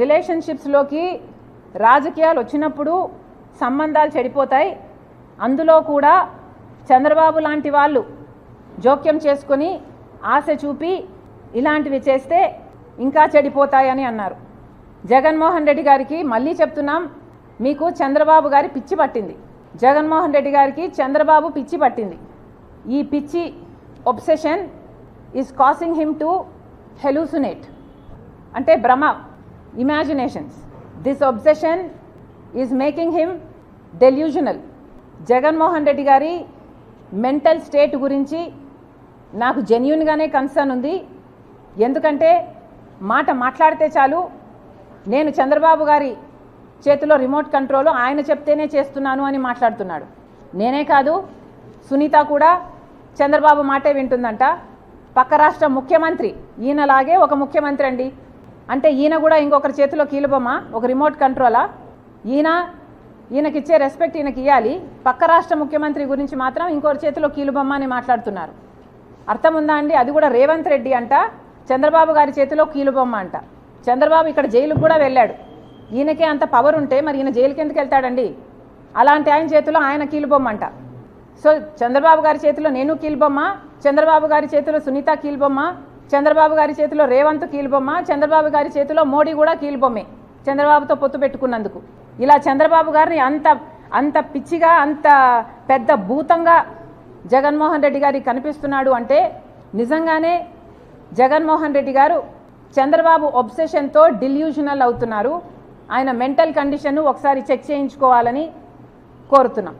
రిలేషన్షిప్స్లోకి రాజకీయాలు వచ్చినప్పుడు సంబంధాలు చెడిపోతాయి. అందులో కూడా చంద్రబాబు లాంటి వాళ్ళు జోక్యం చేసుకొని ఆశ చూపి ఇలాంటివి చేస్తే ఇంకా చెడిపోతాయని అన్నారు. జగన్మోహన్ రెడ్డి గారికి మళ్ళీ చెప్తున్నాం మీకు చంద్రబాబు గారి పిచ్చి పట్టింది. జగన్మోహన్ రెడ్డి గారికి చంద్రబాబు పిచ్చి పట్టింది. ఈ పిచ్చి obsession is causing him to hallucinate అంటే భ్రమ. Imaginations this obsession is making him delusional Jaganmohan Reddy గారి మెంటల్ స్టేట్ గురించి నాకు జెన్యున్గానే కన్సర్న్ ఉంది. ఎందుకంటే మాట మాట్లాడితే చాలు. నేను చంద్రబాబు గారి చేతిలో రిమోట్ కంట్రోల్ ఆయన చెప్తేనే చేస్తున్నాను అని మాట్లాడుతున్నాడు. నేనే కాదు సునీత కూడా చంద్రబాబు మాటే వింటుందంట. పక్క రాష్ట్ర ముఖ్యమంత్రి ఈయనలాగే ఒక ముఖ్యమంత్రి అండి. అంటే ఈయన కూడా ఇంకొకరి చేతిలో కీలుబొమ్మ ఒక రిమోట్ కంట్రోలా ఈయన ఈయనకిచ్చే రెస్పెక్ట్ ఈయనకి ఇవ్వాలి పక్క రాష్ట్ర ముఖ్యమంత్రి గురించి మాత్రం ఇంకొకరి చేతిలో కీలుబొమ్మ అని మాట్లాడుతున్నారు. అర్థం ఉందా అండి? అది కూడా రేవంత్ రెడ్డి అంట చంద్రబాబు గారి చేతిలో కీలుబొమ్మ అంట. చంద్రబాబు ఇక్కడ జైలుకు కూడా వెళ్ళాడు. ఈయనకే అంత పవర్ ఉంటే మరి ఈయన జైలుకి ఎందుకు వెళ్తాడండి? అలాంటి ఆయన చేతిలో ఆయన కీలుబొమ్మ అంట. సో చంద్రబాబు గారి చేతిలో నేను కీలుబొమ్మ చంద్రబాబు గారి చేతిలో సునీత కీలుబొమ్మ చంద్రబాబు గారి చేతిలో రేవంత్ కీలుబొమ్మ చంద్రబాబు గారి చేతిలో మోడీ కూడా కీలుబొమ్మే. చంద్రబాబుతో పొత్తు పెట్టుకున్నందుకు. ఇలా చంద్రబాబు గారిని అంత అంత పిచ్చిగా అంత పెద్ద భూతంగా జగన్మోహన్ రెడ్డి గారికి కనిపిస్తున్నాడు అంటే నిజంగానే జగన్మోహన్ రెడ్డి గారు చంద్రబాబు ఒబ్సెషన్తో డిల్యూజనల్ అవుతున్నారు. ఆయన మెంటల్ కండిషన్ ఒకసారి చెక్ చేయించుకోవాలని కోరుతున్నాం.